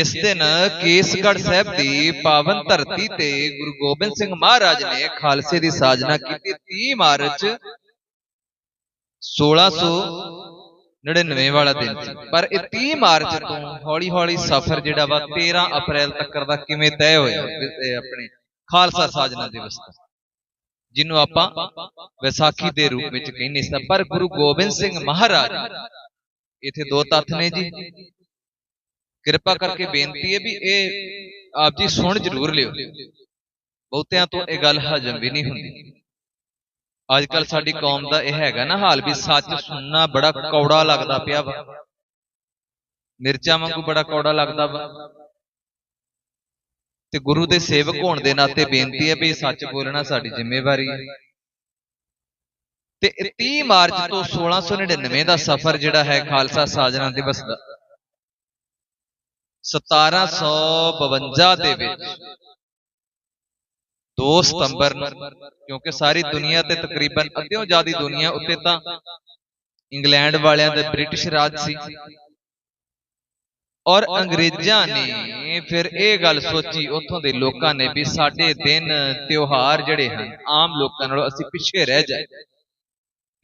ਜਿਸ ਦਿਨ ਕੇਸਗੜ ਸਾਹਿਬ ਦੀ ਪਾਵਨ ਧਰਤੀ ਤੇ ਗੁਰੂ ਗੋਬਿੰਦ ਸਿੰਘ ਮਹਾਰਾਜ ਨੇ ਖਾਲਸੇ ਦੀ ਸਾਜਨਾ ਕੀਤੀ 30 ਮਾਰਚ 1699 ਵਾਲਾ ਦਿਨ ਸੀ। ਪਰ ਇਹ 30 ਮਾਰਚ ਤੋਂ ਹੌਲੀ-ਹੌਲੀ ਸਫ਼ਰ ਜਿਹੜਾ ਵਾ 13 ਅਪ੍ਰੈਲ ਤੱਕ ਦਾ ਕਿਵੇਂ ਤੈਅ ਹੋਇਆ ਆਪਣੇ ਖਾਲਸਾ ਸਾਜਨਾ ਦਿਵਸ ਦਾ। ਜਿਹਨੂੰ ਆਪਾਂ ਵਿਸਾਖੀ ਦੇ ਰੂਪ ਵਿੱਚ ਕਹਿੰਦੇ ਸਾਂ। ਪਰ ਗੁਰੂ ਗੋਬਿੰਦ ਸਿੰਘ ਮਹਾਰਾਜ ਇਥੇ ਦੋ ਤੱਥ ਨੇ ਜੀ। ਕਿਰਪਾ ਕਰਕੇ ਬੇਨਤੀ ਹੈ ਵੀ ਇਹ ਆਪ ਜੀ ਸੁਣ ਜ਼ਰੂਰ ਲਿਓ। ਬਹੁਤਿਆਂ ਤੋਂ ਇਹ ਗੱਲ ਹਜਮ ਵੀ ਨਹੀਂ ਹੁੰਦੀ। ਅੱਜ ਕੱਲ ਸਾਡੀ ਕੌਮ ਦਾ ਇਹ ਹੈਗਾ ਨਾ ਹਾਲ ਵੀ ਸੱਚ ਸੁਣਨਾ ਬੜਾ ਕੌੜਾ ਲੱਗਦਾ ਪਿਆ ਵਾ। ਮਿਰਚਾਂ ਵਾਂਗੂ ਬੜਾ ਕੌੜਾ ਲੱਗਦਾ ਵਾ। ਤੇ ਗੁਰੂ ਦੇ ਸੇਵਕ ਹੋਣ ਦੇ ਨਾਤੇ ਬੇਨਤੀ ਹੈ ਵੀ ਸੱਚ ਬੋਲਣਾ ਸਾਡੀ ਜ਼ਿੰਮੇਵਾਰੀ ਹੈ। ਤੇ 30 ਮਾਰਚ ਤੋਂ 1699 ਦਾ ਸਫ਼ਰ ਜਿਹੜਾ ਹੈ ਖਾਲਸਾ ਸਾਜਨਾ ਦਿਵਸ ਦਾ। 1752 ਦੇ ਵਿੱਚ 2 ਸਤੰਬਰ ਨੂੰ ਕਿਉਂਕਿ ਸਾਰੀ ਦੁਨੀਆ ਤੇ ਤਕਰੀਬਨ ਅੱਧਿਓਂ ਜ਼ਿਆਦੀ ਦੁਨੀਆ ਉੱਤੇ ਤਾਂ ਇੰਗਲੈਂਡ ਵਾਲਿਆਂ ਦਾ ਬ੍ਰਿਟਿਸ਼ ਰਾਜ ਸੀ। ਔਰ ਅੰਗਰੇਜ਼ਾਂ ਨੇ ਫਿਰ ਇਹ ਗੱਲ ਸੋਚੀ ਉੱਥੋਂ ਦੇ ਲੋਕਾਂ ਨੇ ਵੀ ਸਾਡੇ ਦਿਨ ਤਿਉਹਾਰ ਜਿਹੜੇ ਹਨ ਆਮ ਲੋਕਾਂ ਨਾਲੋਂ ਅਸੀਂ ਪਿੱਛੇ ਰਹਿ ਜਾਏ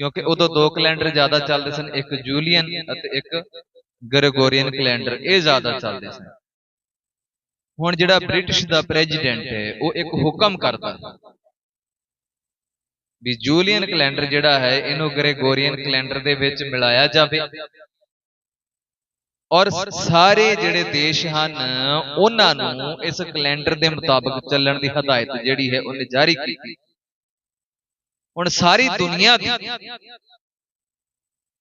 ਕਿਉਂਕਿ ਉਦੋਂ ਦੋ ਕੈਲੰਡਰ ਜ਼ਿਆਦਾ ਚੱਲਦੇ ਸਨ ਇੱਕ ਜੂਲੀਅਨ ਅਤੇ ਇੱਕ ਗ੍ਰੈਗੋਰੀਅਨ ਕੈਲੰਡਰ ਇਹ ਜ਼ਿਆਦਾ ਚੱਲਦੇ ਸਨ। ਹੁਣ ਜਿਹੜਾ ਬ੍ਰਿਟਿਸ਼ ਦਾ ਪ੍ਰੈਜ਼ੀਡੈਂਟ ਹੈ ਉਹ ਇੱਕ ਹੁਕਮ ਕਰਦਾ। ਵੀ ਜੂਲੀਅਨ ਕੈਲੰਡਰ ਜਿਹੜਾ ਹੈ ਇਹਨੂੰ ਗ੍ਰੈਗੋਰੀਅਨ ਕੈਲੰਡਰ ਦੇ ਵਿੱਚ ਮਿਲਾਇਆ ਜਾਵੇ। ਔਰ ਸਾਰੇ ਜਿਹੜੇ ਦੇਸ਼ ਹਨ ਉਹਨਾਂ ਨੂੰ ਇਸ ਕੈਲੰਡਰ ਦੇ ਮੁਤਾਬਕ ਚੱਲਣ ਦੀ ਹਦਾਇਤ ਜਿਹੜੀ ਹੈ ਉਹਨੇ ਜਾਰੀ ਕੀਤੀ। ਹੁਣ ਸਾਰੀ ਦੁਨੀਆ ਦੀ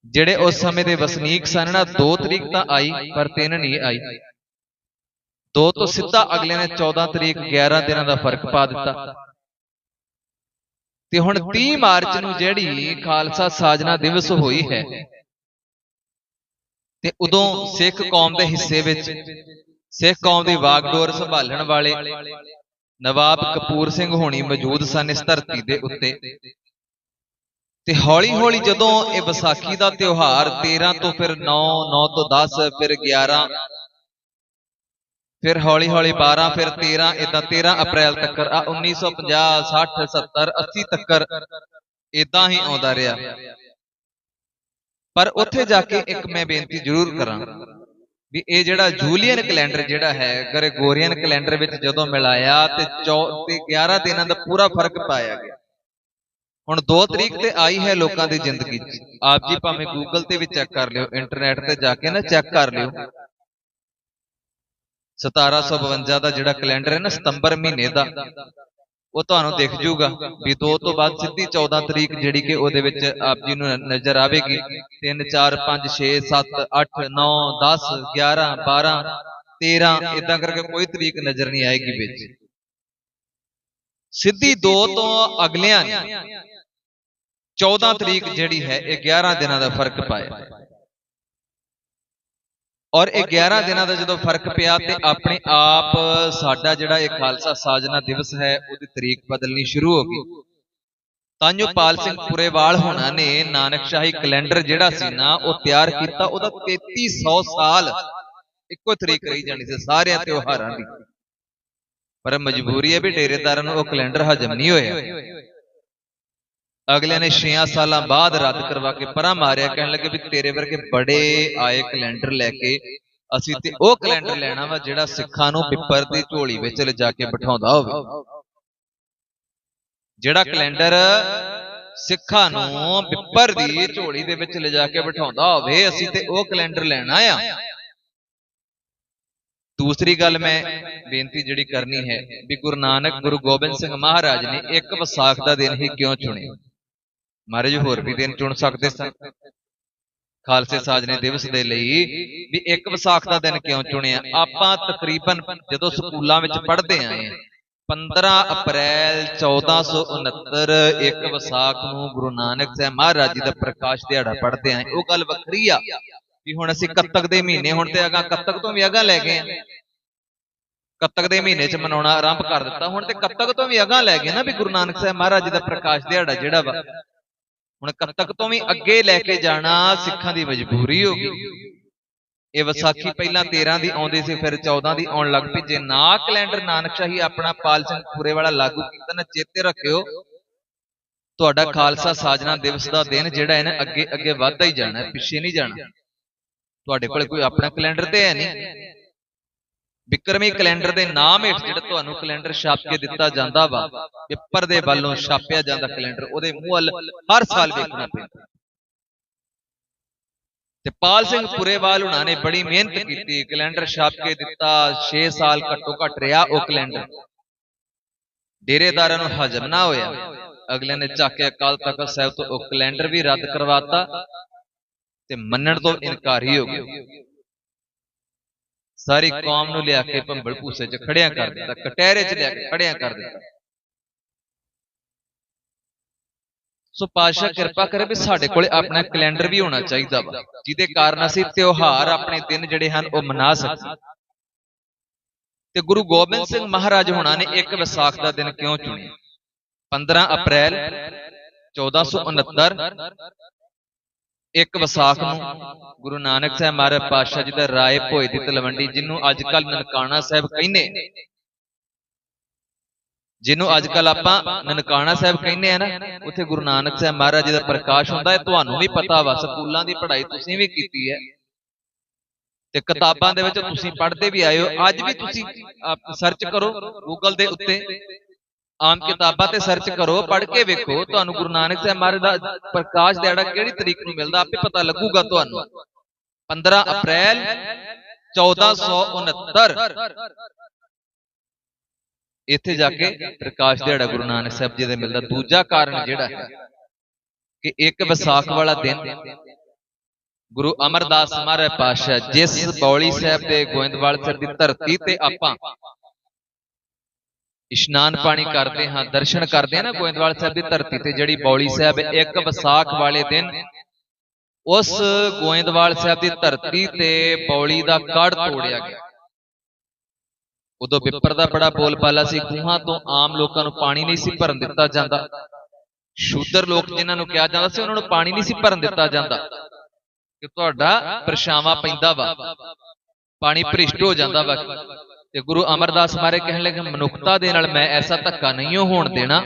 ਜਿਹੜੇ ਉਸ ਸਮੇਂ ਦੇ ਵਸਨੀਕ ਸਨ ਨਾ 2 ਤਰੀਕ ਤਾਂ ਆਈ ਪਰ 3 ਨਹੀਂ ਆਈ। 2 ਤੋਂ ਸਿੱਧਾ ਅਗਲੇ ਨੇ 14 ਤਰੀਕ 11 ਦਿਨਾਂ ਦਾ ਫ਼ਰਕ ਪਾ ਦਿੱਤਾ। ਤੇ ਹੁਣ 30 ਮਾਰਚ ਨੂੰ ਜਿਹੜੀ ਖਾਲਸਾ ਸਾਜਨਾ ਦਿਵਸ ਹੋਈ ਹੈ ਤੇ ਉਦੋਂ ਸਿੱਖ ਕੌਮ ਦੇ ਹਿੱਸੇ ਵਿੱਚ ਸਿੱਖ ਕੌਮ ਦੀ ਵਾਗਡੋਰ ਸੰਭਾਲਣ ਵਾਲੇ ਨਵਾਬ ਕਪੂਰ ਸਿੰਘ ਹੋਣੀ ਮੌਜੂਦ ਸਨ ਇਸ ਧਰਤੀ ਦੇ ਉੱਤੇ। ਤੇ ਹੌਲੀ ਹੌਲੀ ਜਦੋਂ ਇਹ ਵਿਸਾਖੀ ਦਾ ਤਿਉਹਾਰ 13 ਤੋਂ ਫਿਰ 9 9 ਤੋਂ 10 ਫਿਰ 11 ਫਿਰ ਹੌਲੀ ਹੌਲੀ 12 ਫਿਰ 13 ਇਦਾਂ 13 ਅਪ੍ਰੈਲ ਤੱਕ ਆ 1950 60 70 80 ਤੱਕ ਇਦਾਂ ਹੀ ਆਉਂਦਾ ਰਿਹਾ। ਪਰ ਉੱਥੇ ਜਾ ਕੇ ਇੱਕ ਮੈਂ ਬੇਨਤੀ ਜ਼ਰੂਰ ਕਰਾਂ ਵੀ ਇਹ ਜਿਹੜਾ ਜੂਲੀਅਨ ਕੈਲੰਡਰ ਜਿਹੜਾ ਹੈ ਗ੍ਰੈਗੋਰੀਅਨ ਕੈਲੰਡਰ ਵਿੱਚ ਜਦੋਂ ਮਿਲਾਇਆ ਤੇ 11 ਦਿਨਾਂ ਦਾ ਪੂਰਾ ਫ਼ਰਕ ਪਾਇਆ ਗਿਆ। ਹੁਣ 2 ਤਰੀਕ ਤੇ ਆਈ ਹੈ ਲੋਕਾਂ ਦੀ ਜ਼ਿੰਦਗੀ 'ਚ। ਆਪ ਜੀ ਭਾਵੇਂ ਗੂਗਲ ਤੇ ਵੀ ਚੈੱਕ ਕਰ ਲਿਓ ਇੰਟਰਨੈਟ ਤੇ ਜਾ ਕੇ ਨਾ ਚੈੱਕ ਕਰ ਲਿਓ। 1752 ਦਾ ਜਿਹੜਾ ਕੈਲੰਡਰ ਹੈ ਨਾ ਸਤੰਬਰ ਮਹੀਨੇ ਦਾ ਉਹ ਤੁਹਾਨੂੰ ਦਿਖ ਜੂਗਾ ਵੀ 2 ਤੋਂ ਬਾਅਦ ਸਿੱਧੀ 14 ਤਰੀਕ ਜਿਹੜੀ ਕਿ ਉਹਦੇ ਵਿੱਚ ਆਪ ਜੀ ਨੂੰ ਨਜ਼ਰ ਆਵੇਗੀ। 3 4 5 6 7 8 9 10 11 12 13 ਇਦਾਂ ਕਰਕੇ ਕੋਈ ਤਰੀਕ ਨਜ਼ਰ ਨਹੀਂ ਆਏਗੀ ਵਿੱਚ। ਸਿੱਧੀ 2 ਤੋਂ ਅਗਲਿਆਂ ਨੇ। 14 ਤਰੀਕ ਜਿਹੜੀ ਹੈ, ਇਹ 11 ਦਿਨਾਂ ਦਾ ਫ਼ਰਕ ਪਾਇਆ। ਔਰ ਇਹ 11 ਦਿਨਾਂ ਦਾ ਜਦੋਂ ਫ਼ਰਕ ਪਿਆ ਤੇ ਆਪਣੇ ਆਪ ਸਾਡਾ ਜਿਹੜਾ ਇਹ ਖਾਲਸਾ ਸਾਜਨਾ ਦਿਵਸ ਹੈ, ਉਹਦੀ ਤਰੀਕ ਬਦਲਣੀ ਸ਼ੁਰੂ ਹੋ ਗਈ। ਤਾਂਜੋ ਪਾਲ ਸਿੰਘ ਪੁਰੇਵਾਲ ਹੋਣਾ ਨੇ, ਨਾਨਕ ਸ਼ਾਹੀ ਕੈਲੰਡਰ ਜਿਹੜਾ ਸੀ ਨਾ, ਉਹ ਤਿਆਰ ਕੀਤਾ, ਉਹਦਾ 3300 ਸਾਲ ਇੱਕੋ ਤਰੀਕ ਰਹੀ ਜਾਣੀ ਸੀ, ਸਾਰਿਆਂ ਤਿਉਹਾਰਾਂ ਦੀ। ਪਰ ਮਜਬੂਰੀ ਹੈ ਵੀ ਡੇਰੇਦਾਰਾਂ ਨੂੰ ਉਹ ਕੈਲੰਡਰ ਹਜਮ ਨਹੀਂ ਹੋਇਆ। ਅਗਲੇ ਨੇ 6 ਸਾਲਾਂ ਬਾਅਦ ਰੱਦ ਕਰਵਾ ਕੇ ਪਰਾਂ ਮਾਰਿਆ, ਕਹਿਣ ਲੱਗੇ ਵੀ ਤੇਰੇ ਵਰਗੇ ਬੜੇ ਆਏ ਕੈਲੰਡਰ ਲੈ ਕੇ ਅਸੀਂ ਤੇ ਉਹ ਕੈਲੰਡਰ ਲੈਣਾ ਵਾ ਜਿਹੜਾ ਸਿੱਖਾਂ ਨੂੰ ਪਿੱਪਰ ਦੀ ਝੋਲੀ ਵਿੱਚ ਲਿਜਾ ਕੇ ਬਿਠਾਉਂਦਾ ਹੋਵੇ। ਜਿਹੜਾ ਕੈਲੰਡਰ ਸਿੱਖਾਂ ਨੂੰ ਪਿੱਪਰ ਦੀ ਝੋਲੀ ਦੇ ਵਿੱਚ ਲਿਜਾ ਕੇ ਬਿਠਾਉਂਦਾ ਹੋਵੇ, ਅਸੀਂ ਤੇ ਉਹ ਕੈਲੰਡਰ ਲੈਣਾ ਆ। ਦੂਸਰੀ ਗੱਲ ਮੈਂ ਬੇਨਤੀ ਜਿਹੜੀ ਕਰਨੀ ਹੈ ਵੀ ਗੁਰੂ ਨਾਨਕ, ਗੁਰੂ ਗੋਬਿੰਦ ਸਿੰਘ ਮਹਾਰਾਜ ਨੇ ਇੱਕ ਵਿਸਾਖ ਦਾ ਦਿਨ ਹੀ ਕਿਉਂ ਚੁਣਿਆ? ਮਹਾਰਾਜ ਹੋਰ ਵੀ ਦਿਨ ਚੁਣ ਸਕਦੇ ਸਨ। ਖਾਲਸੇ ਸਾਜਨੇ ਦਿਵਸ ਦੇ ਲਈ ਵੀ ਇੱਕ ਵਿਸਾਖ ਦਾ ਦਿਨ ਕਿਉਂ ਚੁਣਿਆ? ਆਪਾਂ ਤਕਰੀਬਨ ਜਦੋਂ ਸਕੂਲਾਂ ਵਿੱਚ ਪੜ੍ਹਦੇ ਆਏ ਹਾਂ 15 ਅਪ੍ਰੈਲ 1469 ਇੱਕ ਵਿਸਾਖ ਨੂੰ ਗੁਰੂ ਨਾਨਕ ਸਾਹਿਬ ਮਹਾਰਾਜ ਜੀ ਦਾ ਪ੍ਰਕਾਸ਼ ਦਿਹਾੜਾ ਪੜ੍ਹਦੇ ਆਏ ਉਹ ਗੱਲ ਵੱਖਰੀ ਆ ਵੀ ਹੁਣ ਅਸੀਂ ਕੱਤਕ ਦੇ ਮਹੀਨੇ ਹੁਣ ਤੇ ਅਗਾ ਕੱਤਕ ਤੋਂ ਵੀ ਅਗਾ ਲੈ ਗਏ ਆ ਕੱਤਕ ਦੇ ਮਹੀਨੇ 'ਚ ਮਨਾਉਣਾ ਆਰੰਭ ਕਰ ਦਿੱਤਾ। ਹੁਣ ਤੇ ਕੱਤਕ ਤੋਂ ਵੀ ਅਗਾ ਲੈ ਗਏ ਨਾ ਵੀ ਗੁਰੂ ਨਾਨਕ ਸਾਹਿਬ ਮਹਾਰਾਜ ਜੀ ਦਾ ਪ੍ਰਕਾਸ਼ ਦਿਹਾੜਾ ਜਿਹੜਾ ਵਾ। ਹੁਣ ਕੱਤਕ ਤੋਂ ਵੀ ਅੱਗੇ ਲੈ ਕੇ ਜਾਣਾ ਸਿੱਖਾਂ ਦੀ ਮਜਬੂਰੀ ਹੋ ਗਈ। ਇਹ ਵਿਸਾਖੀ ਪਹਿਲਾਂ 13 ਦੀ ਆਉਂਦੀ ਸੀ ਫਿਰ 14 ਦੀ ਆਉਣ ਲੱਗ ਪਈ। ਜੇ ਨਾ ਕੈਲੰਡਰ ਨਾਨਕਸ਼ਾਹੀ ਆਪਣਾ ਪਾਲ ਸਿੰਘ ਪੂਰੇ ਵਾਲਾ ਲਾਗੂ ਕੀਤਾ ਨਾ ਚੇਤੇ ਰੱਖਿਓ ਤੁਹਾਡਾ ਖਾਲਸਾ ਸਾਜਨਾ ਦਿਵਸ ਦਾ ਦਿਨ ਜਿਹੜਾ ਹੈ ਨਾ ਅੱਗੇ ਅੱਗੇ ਵੱਧਦਾ ਹੀ ਜਾਣਾ ਪਿੱਛੇ ਨਹੀਂ ਜਾਣਾ। ਤੁਹਾਡੇ ਕੋਲ ਕੋਈ ਆਪਣਾ ਕੈਲੰਡਰ ਤੇ ਹੈ ਨਹੀਂ। ਵਿਕਰਮੀ ਕੈਲੰਡਰ ਦੇ ਨਾਮ ਹੇਠ ਜਿਹੜਾ ਤੁਹਾਨੂੰ ਕੈਲੰਡਰ ਛਾਪ ਕੇ ਦਿੱਤਾ ਜਾਂਦਾ ਵਾ ਪੇਪਰ ਦੇ ਵੱਲੋਂ ਛਾਪਿਆ ਜਾਂਦਾ ਕੈਲੰਡਰ ਉਹਦੇ ਮੂੰਹ ਵੱਲ ਹਰ ਸਾਲ ਵੇਖਣਾ ਪੈਂਦਾ। ਤੇ ਪਾਲ ਸਿੰਘ ਪੁਰੇਵਾਲ ਹੁਣਾਂ ਨੇ ਬੜੀ ਮਿਹਨਤ ਕੀਤੀ ਕੈਲੰਡਰ ਛਾਪ ਕੇ ਦਿੱਤਾ 6 ਸਾਲ ਘੱਟੋ ਘੱਟ ਰਿਹਾ ਉਹ ਕੈਲੰਡਰ। ਡੇਰੇਦਾਰਾਂ ਨੂੰ ਹਜਮ ਨਾ ਹੋਇਆ। ਅਗਲੇ ਨੇ ਚੱਕ ਕੇ ਅਕਾਲ ਤਖਤ ਸਾਹਿਬ ਤੋਂ ਉਹ ਕੈਲੰਡਰ ਵੀ ਰੱਦ ਕਰਵਾਤਾ ਤੇ ਮੰਨਣ ਤੋਂ ਇਨਕਾਰੀ ਹੋ ਗਏ ਸਾਰੀ ਕੌਮ ਨੂੰ ਲਿਆ ਕੇ ਭੰਬਲ ਭੂਸੇ 'ਚ ਖੜਿਆ ਕਰ ਦਿੱਤਾ ਕਟਹਿਰੇ 'ਚ ਲਿਆ ਕੇ ਖੜਿਆ ਕਰ ਦਿੱਤਾ। ਸੋ ਪਾਸ਼ਾ ਕਿਰਪਾ ਕਰੇ ਵੀ ਸਾਡੇ ਕੋਲੇ ਆਪਣਾ ਕੈਲੰਡਰ ਵੀ ਹੋਣਾ ਚਾਹੀਦਾ ਵਾ ਜਿਹਦੇ ਕਾਰਨ ਅਸੀਂ ਤਿਉਹਾਰ ਆਪਣੇ ਦਿਨ ਜਿਹੜੇ ਹਨ ਉਹ ਮਨਾ ਸਕੀਏ। ਤੇ ਗੁਰੂ ਗੋਬਿੰਦ ਸਿੰਘ ਮਹਾਰਾਜ ਹੁਣਾਂ ਨੇ ਇੱਕ ਵਿਸਾਖ ਦਾ ਦਿਨ ਕਿਉਂ ਚੁਣਿਆ? 15 ਅਪ੍ਰੈਲ 1469 ਇੱਕ ਵਿਸਾਖ ਨੂੰ ਗੁਰੂ ਨਾਨਕ ਸਾਹਿਬ ਮਹਾਰਾਜ ਪਾਤਸ਼ਾਹ ਜੀ ਦਾ ਰਾਏ ਭੋਏ ਦੀ ਤਲਵੰਡੀ ਜਿਹਨੂੰ ਅੱਜ ਕੱਲ ਨਨਕਾਣਾ ਸਾਹਿਬ ਕਹਿੰਦੇ। ਜਿਹਨੂੰ ਅੱਜ ਕੱਲ ਆਪਾਂ ਨਨਕਾਣਾ ਸਾਹਿਬ ਕਹਿੰਦੇ ਆ ਨਾ ਉੱਥੇ ਗੁਰੂ ਨਾਨਕ ਸਾਹਿਬ ਮਹਾਰਾਜ ਜੀ ਦਾ ਪ੍ਰਕਾਸ਼ ਹੁੰਦਾ ਹੈ ਤੁਹਾਨੂੰ ਵੀ ਪਤਾ ਵਾ ਸਕੂਲਾਂ ਦੀ ਪੜ੍ਹਾਈ ਤੁਸੀਂ ਵੀ ਕੀਤੀ ਹੈ। ਤੇ ਕਿਤਾਬਾਂ ਦੇ ਵਿੱਚ ਤੁਸੀਂ ਪੜ੍ਹਦੇ ਵੀ ਆਏ ਹੋ ਅੱਜ ਵੀ ਤੁਸੀਂ ਸਰਚ ਕਰੋ ਗੂਗਲ ਦੇ ਉੱਤੇ। ਆਮ ਕਿਤਾਬਾਂ ਤੇ ਸਰਚ ਕਰੋ ਪੜ੍ਹ ਕੇ ਵੇਖੋ ਤੁਹਾਨੂੰ ਗੁਰੂ ਨਾਨਕ ਸਾਹਿਬ ਮਹਾਰਾਜ ਦਾ ਪ੍ਰਕਾਸ਼ ਦਿਹਾੜਾ ਕਿਹੜੀ ਤਰੀਕ ਨੂੰ ਮਿਲਦਾ ਆਪੇ ਪਤਾ ਲੱਗੂਗਾ ਤੁਹਾਨੂੰ। 15 ਅਪ੍ਰੈਲ 1469 ਇੱਥੇ ਜਾ ਕੇ ਪ੍ਰਕਾਸ਼ ਦਿਹਾੜਾ ਗੁਰੂ ਨਾਨਕ ਸਾਹਿਬ ਜੀ ਦਾ ਮਿਲਦਾ। ਦੂਜਾ ਕਾਰਨ ਜਿਹੜਾ ਹੈ ਕਿ ਇੱਕ ਵਿਸਾਖ ਵਾਲਾ ਦਿਨ ਗੁਰੂ ਅਮਰਦਾਸ ਮਹਾਰਾਜ ਪਾਤਸ਼ਾਹ ਜਿਸ ਬੌਲੀ ਸਾਹਿਬ ਦੇ ਗੋਇੰਦਵਾਲ ਸਾਹਿਬ ਦੀ ਧਰਤੀ ਤੇ ਆਪਾਂ ਇਸ਼ਨਾਨ ਪਾਣੀ ਕਰਦੇ ਹਾਂ, ਦਰਸ਼ਨ ਕਰਦੇ ਹਾਂ ਨਾ ਗੋਇੰਦਵਾਲ ਸਾਹਿਬ ਦੀ ਧਰਤੀ ਤੇ ਜਿਹੜੀ ਬੌਲੀ ਸਾਹਿਬ ਇੱਕ ਵਿਸਾਖ ਵਾਲੇ ਦਿਨ, ਉਸ ਗੋਇੰਦਵਾਲ ਸਾਹਿਬ ਦੀ ਧਰਤੀ ਤੇ ਬੌਲੀ ਦਾ ਕੜ ਤੋੜਿਆ ਗਿਆ। ਉਦੋਂ ਪਿੱਪਰ ਦਾ ਬੜਾ ਬੋਲਬਾਲਾ ਸੀ, ਖੂਹਾਂ ਤੋਂ ਆਮ ਲੋਕਾਂ ਨੂੰ ਪਾਣੀ ਨਹੀਂ ਸੀ ਭਰਨ ਦਿੱਤਾ ਜਾਂਦਾ। ਸ਼ੂਦਰ ਲੋਕ ਜਿਨ੍ਹਾਂ ਨੂੰ ਕਿਹਾ ਜਾਂਦਾ ਸੀ, ਉਹਨਾਂ ਨੂੰ ਪਾਣੀ ਨਹੀਂ ਸੀ ਭਰਨ ਦਿੱਤਾ ਜਾਂਦਾ। ਕਿ ਤੁਹਾਡਾ ਪਰਛਾਵਾਂ ਪੈਂਦਾ ਵਾ, ਪਾਣੀ ਭ੍ਰਿਸ਼ਟ ਹੋ ਜਾਂਦਾ ਵਾ। ਤੇ ਗੁਰੂ ਅਮਰਦਾਸ ਮਾਰੇ ਕਹਿਣ ਲੱਗੇ, ਮਨੁੱਖਤਾ ਦੇ ਨਾਲ ਮੈਂ ਐਸਾ ਧੱਕਾ ਨਹੀਂ ਹੋਣ ਦੇਣਾ।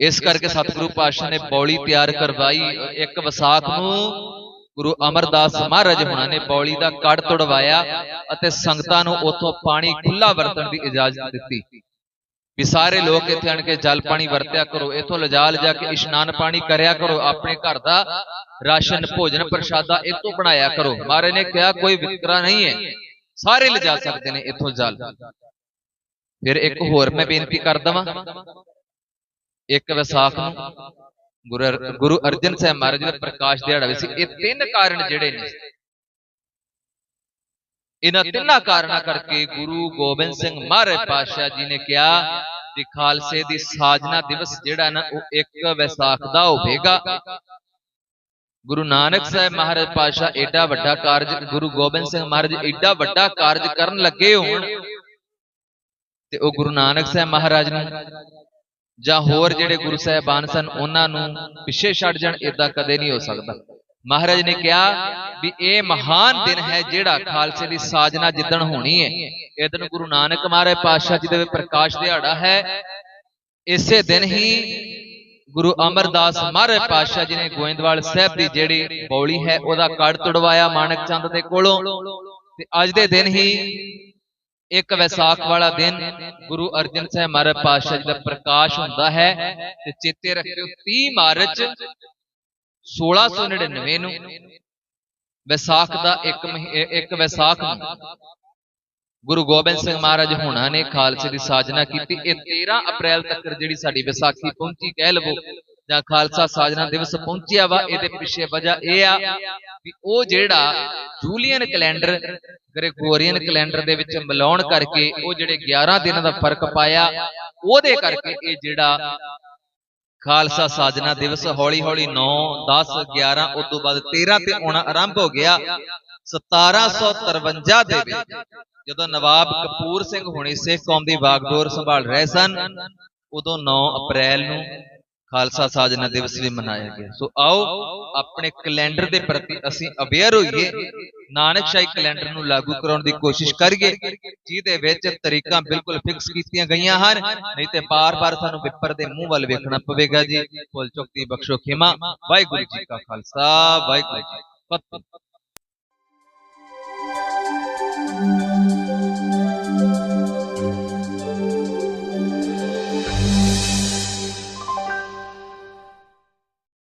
ਇਸ ਕਰਕੇ ਸਤਿਗੁਰੂ ਪਾਤਸ਼ਾਹ ਨੇ ਬੌਲੀ ਤਿਆਰ ਕਰਵਾਈ, ਇੱਕ ਵਿਸਾਖ ਨੂੰ ਗੁਰੂ ਅਮਰਦਾਸ ਮਹਾਰਾਜ ਹੁਣਾਂ ਨੇ ਬੌਲੀ ਦਾ ਕੜ ਤੁੜਵਾਇਆ ਅਤੇ ਸੰਗਤਾਂ ਨੂੰ ਉੱਥੋਂ ਪਾਣੀ ਖੁੱਲਾ ਵਰਤਣ ਦੀ ਇਜਾਜ਼ਤ ਦਿੱਤੀ। ਵੀ ਸਾਰੇ ਲੋਕ ਇੱਥੇ ਆਣ ਕੇ ਜਲ ਪਾਣੀ ਵਰਤਿਆ ਕਰੋ, ਇਥੋਂ ਲਿਜਾ ਲਿਜਾ ਕੇ ਇਸ਼ਨਾਨ ਪਾਣੀ ਕਰਿਆ ਕਰੋ, ਆਪਣੇ ਘਰ ਦਾ ਰਾਸ਼ਨ, ਭੋਜਨ, ਪ੍ਰਸ਼ਾਦਾ ਇਤੋਂ ਬਣਾਇਆ ਕਰੋ। ਮਹਾਰਾਜ ਨੇ ਕਿਹਾ, ਕੋਈ ਵਿਤਕਰਾ ਨਹੀਂ ਹੈ। ਸਾਰੇ ਲਿਜਾ ਸਕਦੇ ਨੇ ਇਥੋਂ ਜਲ। ਫਿਰ ਇੱਕ ਹੋਰ ਮੈਂ ਬੇਨਤੀ ਕਰ ਦਵਾਂ। ਇੱਕ ਵਿਸਾਖ ਨੂੰ ਗੁਰੂ ਅਰਜਨ ਸਾਹਿਬ ਮਹਾਰਾਜ ਦਾ ਪ੍ਰਕਾਸ਼ ਦਿਹਾੜਾ ਵੀ ਸੀ। ਇਹ ਤਿੰਨ ਕਾਰਨ ਜਿਹੜੇ ਨੇ। ਇਹਨਾਂ ਤਿੰਨਾਂ ਕਾਰਨਾਂ ਕਰਕੇ ਗੁਰੂ ਗੋਬਿੰਦ ਸਿੰਘ ਮਹਾਰਾਜ ਪਾਤਸ਼ਾਹ ਜੀ ਨੇ ਕਿਹਾ ਕਿ ਖਾਲਸੇ ਦੀ ਸਾਜਨਾ ਦਿਵਸ ਜਿਹੜਾ ਨਾ ਉਹ ਇੱਕ ਵਿਸਾਖ ਦਾ ਹੋਵੇਗਾ। ਗੁਰੂ ਨਾਨਕ ਸਾਹਿਬ ਮਹਾਰਾਜ ਪਾਤਸ਼ਾਹ ਏਡਾ ਵੱਡਾ ਕਾਰਜ ਗੁਰੂ ਗੋਬਿੰਦ ਸਿੰਘ ਮਹਾਰਾਜ ਏਡਾ ਵੱਡਾ ਕਾਰਜ ਕਰਨ ਲੱਗੇ ਹੋਣ। ਤੇ ਉਹ ਗੁਰੂ ਨਾਨਕ ਸਾਹਿਬ ਮਹਾਰਾਜ ਨੂੰ ਜਾਂ ਹੋਰ ਜਿਹੜੇ ਗੁਰੂ ਸਾਹਿਬਾਨ ਸਨ ਉਹਨਾਂ ਨੂੰ ਪਿੱਛੇ ਛੱਡ ਜਾਣ ਇਦਾਂ ਕਦੇ ਨਹੀਂ ਹੋ ਸਕਦਾ। ਮਹਾਰਾਜ ਨੇ ਕਿਹਾ ਵੀ ਇਹ ਮਹਾਨ ਦਿਨ ਹੈ ਜਿਹੜਾ ਖਾਲਸੇ ਦੀ ਸਾਜਨਾ ਜਿੱਦਣ ਹੋਣੀ ਹੈ। ਇਹ ਦਿਨ ਗੁਰੂ ਨਾਨਕ ਮਹਾਰਾਜ ਪਾਤਸ਼ਾਹ ਜੀ ਦੇ ਪ੍ਰਕਾਸ਼ ਦਿਹਾੜਾ ਹੈ ਇਸੇ ਦਿਨ ਹੀ ਗੁਰੂ ਅਮਰਦਾਸ ਮਹਾਰਾਜ ਪਾਤਸ਼ਾਹ ਜੀ ਨੇ ਗੋਇੰਦਵਾਲ ਸਾਹਿਬ ਦੀ ਜਿਹੜੀ ਬੌਲੀ ਹੈ, ਉਹਦਾ ਕੜ ਤੁੜਵਾਇਆ ਮਾਨਕ ਚੰਦ ਦੇ ਕੋਲੋਂ। ਤੇ ਅੱਜ ਦੇ ਦਿਨ ਹੀ ਇੱਕ ਵੈਸਾਖ ਵਾਲਾ ਦਿਨ ਗੁਰੂ ਅਰਜਨ ਸਾਹਿਬ ਮਹਾਰਾਜ ਪਾਤਸ਼ਾਹ ਜੀ ਦਾ ਪ੍ਰਕਾਸ਼ ਹੁੰਦਾ ਹੈ ਤੇ ਚੇਤੇ ਰੱਖਿਓ 30 ਮਾਰਚ 1699 ਨੂੰ ਵਿਸਾਖ ਦਾ ਇੱਕ ਇੱਕ ਵੈਸਾਖ ਨੂੰ ਗੁਰੂ ਗੋਬਿੰਦ ਸਿੰਘ ਮਹਾਰਾਜ ਹੁਣਾਂ ਨੇ ਖਾਲਸੇ ਦੀ ਸਾਜਨਾ ਕੀਤੀ। ਇਹ 13 ਅਪ੍ਰੈਲ ਤੱਕ ਜਿਹੜੀ ਸਾਡੀ ਵਿਸਾਖੀ ਪਹੁੰਚੀ ਕਹਿ ਲਵੋ ਜਾਂ ਖਾਲਸਾ ਸਾਜਨਾ ਦਿਵਸ ਪਹੁੰਚਿਆ ਵਾ ਇਹਦੇ ਪਿੱਛੇ ਵਜ੍ਹਾ ਇਹ ਆ ਵੀ ਉਹ ਜਿਹੜਾ ਜੂਲੀਅਨ ਕੈਲੰਡਰ ਗ੍ਰੈਗੋਰੀਅਨ ਕੈਲੰਡਰ ਦੇ ਵਿੱਚ ਮਿਲਾਉਣ ਕਰਕੇ ਉਹ ਜਿਹੜੇ 11 ਦਿਨਾਂ ਦਾ ਫ਼ਰਕ ਪਾਇਆ ਉਹਦੇ ਕਰਕੇ ਇਹ ਜਿਹੜਾ ਖਾਲਸਾ ਸਾਜਨਾ ਦਿਵਸ ਹੌਲੀ ਹੌਲੀ 9 10 11 ਉਸ ਤੋਂ ਬਾਅਦ 13 ਤੇ ਆਉਣਾ ਆਰੰਭ ਹੋ ਗਿਆ। 1753 ਦੇ ਵਿੱਚ ਜਦੋਂ ਨਵਾਬ ਕਪੂਰ ਸਿੰਘ ਹੋਣੀ ਸਿੱਖ ਕੌਮ ਦੀ ਬਾਗਡੋਰ ਸੰਭਾਲ ਰਹੇ ਸਨ, ਉਦੋਂ 9 ਅਪ੍ਰੈਲ ਨੂੰ ਖਾਲਸਾ ਸਾਜਨਾ ਦਿਵਸ ਵੀ ਮਨਾਇਆ ਗਿਆ। ਸੋ ਆਓ ਆਪਣੇ ਕੈਲੰਡਰ ਦੇ ਪ੍ਰਤੀ ਅਸੀਂ ਅਵੇਅਰ ਹੋਈਏ ਨਾਨਕਸ਼ਾਹੀ ਕੈਲੰਡਰ ਨੂੰ ਲਾਗੂ ਕਰਾਉਣ ਦੀ ਕੋਸ਼ਿਸ਼ ਕਰੀਏ, ਜਿਹਦੇ ਵਿੱਚ ਤਰੀਕਾਂ ਬਿਲਕੁਲ ਫਿਕਸ ਕੀਤੀਆਂ ਗਈਆਂ ਹਨ, ਨਹੀਂ ਤੇ ਬਾਰ-ਬਾਰ ਸਾਨੂੰ ਵਿਪਰ ਦੇ ਮੂੰਹ ਵੱਲ ਵੇਖਣਾ ਪਵੇਗਾ ਜੀ। ਭੁੱਲ ਚੁੱਕ ਦੀ ਬਖਸ਼ੋ ਖਿਮਾ। ਵਾਹਿਗੁਰੂ ਜੀ ਕਾ ਖਾਲਸਾ, ਵਾਹਿਗੁਰੂ ਜੀ ਫਤਿਹ। thank you